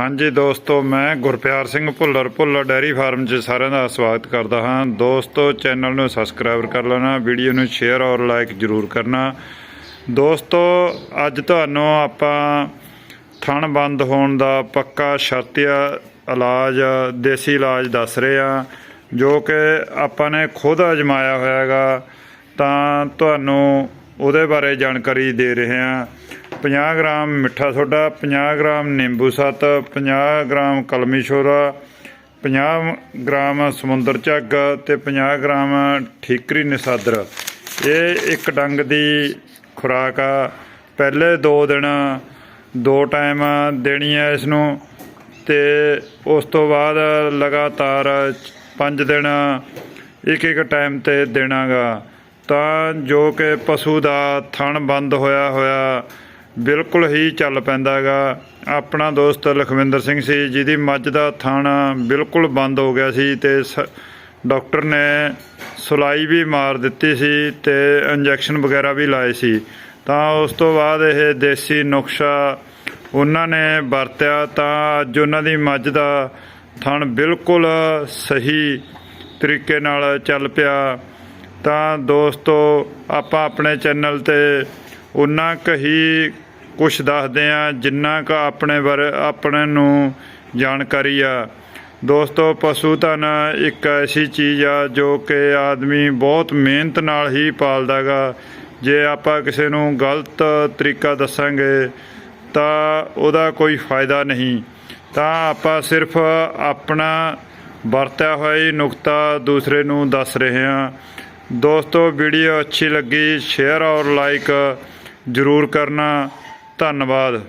ਹਾਂਜੀ ਦੋਸਤੋ, ਮੈਂ ਗੁਰਪਿਆਰ ਸਿੰਘ ਭੁੱਲਰ ਭੁੱਲਰ ਡੈਰੀ ਫਾਰਮ 'ਚ ਸਾਰਿਆਂ ਦਾ ਸਵਾਗਤ ਕਰਦਾ ਹਾਂ। ਦੋਸਤੋ, ਚੈਨਲ ਨੂੰ ਸਬਸਕ੍ਰਾਈਬ ਕਰ ਲੈਣਾ, ਵੀਡੀਓ ਨੂੰ ਸ਼ੇਅਰ ਔਰ ਲਾਈਕ ਜ਼ਰੂਰ ਕਰਨਾ। ਦੋਸਤੋ, ਅੱਜ ਤੁਹਾਨੂੰ ਆਪਾਂ ਥਣ ਬੰਦ ਹੋਣ ਦਾ ਪੱਕਾ ਸ਼ਰਤੀਆ ਇਲਾਜ, ਦੇਸੀ ਇਲਾਜ ਦੱਸ ਰਹੇ ਆ ਜੋ ਕਿ ਆਪਾਂ ਨੇ ਖੁਦ ਅਜਮਾਇਆ ਹੋਇਆ ਹੈਗਾ ਤਾਂ ਤੁਹਾਨੂੰ ਉਹਦੇ ਬਾਰੇ ਜਾਣਕਾਰੀ ਦੇ ਰਹੇ ਹਾਂ। 50 ਗ੍ਰਾਮ ਮਿੱਠਾ ਸੋਡਾ 50 ਗ੍ਰਾਮ ਨਿੰਬੂ ਸੱਤ 50 ਗ੍ਰਾਮ ਕਲਮੀ ਸ਼ੋਰਾ 50 ਗ੍ਰਾਮ ਸਮੁੰਦਰ ਝੱਗ ਤੇ 50 ਗ੍ਰਾਮ ਠੀਕਰੀ ਨਸਾਦਰ। ਇਹ ਇੱਕ ਡੰਗ ਦੀ ਖੁਰਾਕ ਆ। ਪਹਿਲੇ 2 ਦਿਨ ਦੋ ਟਾਈਮ ਦੇਣੀ ਹੈ ਇਸ ਨੂੰ ਤੇ ਉਸ ਤੋਂ ਬਾਅਦ ਲਗਾਤਾਰ 5 ਦਿਨ ਇੱਕ ਇੱਕ ਟਾਈਮ ਤੇ ਦੇਣਾਗਾ। ਤਾਂ ਜੋ ਕਿ ਪਸ਼ੂ ਦਾ ਥਣ ਬੰਦ ਹੋਇਆ ਹੋਇਆ ਬਿਲਕੁਲ ਹੀ ਚੱਲ ਪੈਂਦਾ ਪੈਂਦਾਗਾ ਆਪਣਾ ਦੋਸਤ ਲਖਵਿੰਦਰ ਸਿੰਘ ਸੀ, ਜਿਹਦੀ ਮੱਝ ਦਾ ਥਣ ਬਿਲਕੁਲ ਬੰਦ ਹੋ ਗਿਆ ਸੀ ਤੇ ਸ- ਡਾਕਟਰ ਨੇ ਸੁਲਾਈ ਵੀ ਮਾਰ ਦਿੱਤੀ ਸੀ ਤੇ ਇੰਜੈਕਸ਼ਨ ਵਗੈਰਾ ਵੀ ਲਾਏ ਸੀ। ਤਾਂ ਉਸ ਤੋਂ ਬਾਅਦ ਇਹ ਦੇਸੀ ਨੁਕਸਾ ਉਹਨਾਂ ਨੇ ਵਰਤਿਆ। ਤਾਂ ਅੱਜ ਉਹਨਾਂ ਦੀ ਮੱਝ ਦਾ ਥਣ ਬਿਲਕੁਲ ਸਹੀ ਤਰੀਕੇ ਨਾਲ ਚੱਲ ਪਿਆ। ਤਾਂ ਦੋਸਤੋ, ਆਪਾਂ ਆਪਣੇ ਚੈਨਲ ਤੇ ਉਨਾ ਕੁ ਹੀ ਕੁਝ ਦੱਸਦੇ ਆ ਜਿੰਨਾ ਕੁ ਆਪਣੇ ਬਾਰੇ ਆਪਣੇ ਨੂੰ ਜਾਣਕਾਰੀ ਆ। ਦੋਸਤੋ, ਪਸ਼ੂ ਧਨ ਇੱਕ ਐਸੀ ਚੀਜ਼ ਆ ਜੋ ਕਿ ਆਦਮੀ ਬਹੁਤ ਮਿਹਨਤ ਨਾਲ ਹੀ ਪਾਲਦਾਗਾ ਜੇ ਆਪਾਂ ਕਿਸੇ ਨੂੰ ਗਲਤ ਤਰੀਕਾ ਦੱਸਾਂਗੇ, ਤਾਂ ਉਹਦਾ ਕੋਈ ਫਾਇਦਾ ਨਹੀਂ। ਤਾਂ ਆਪਾਂ ਸਿਰਫ ਆਪਣਾ ਵਰਤਿਆ ਹੋਇਆ ਹੀ ਨੁਕਤਾ ਦੂਸਰੇ ਨੂੰ ਦੱਸ ਰਹੇ ਹਾਂ। ਦੋਸਤੋ, ਵੀਡੀਓ ਅੱਛੀ ਲੱਗੀ, ਸ਼ੇਅਰ ਔਰ ਲਾਈਕ ਜ਼ਰੂਰ ਕਰਨਾ। ਧੰਨਵਾਦ।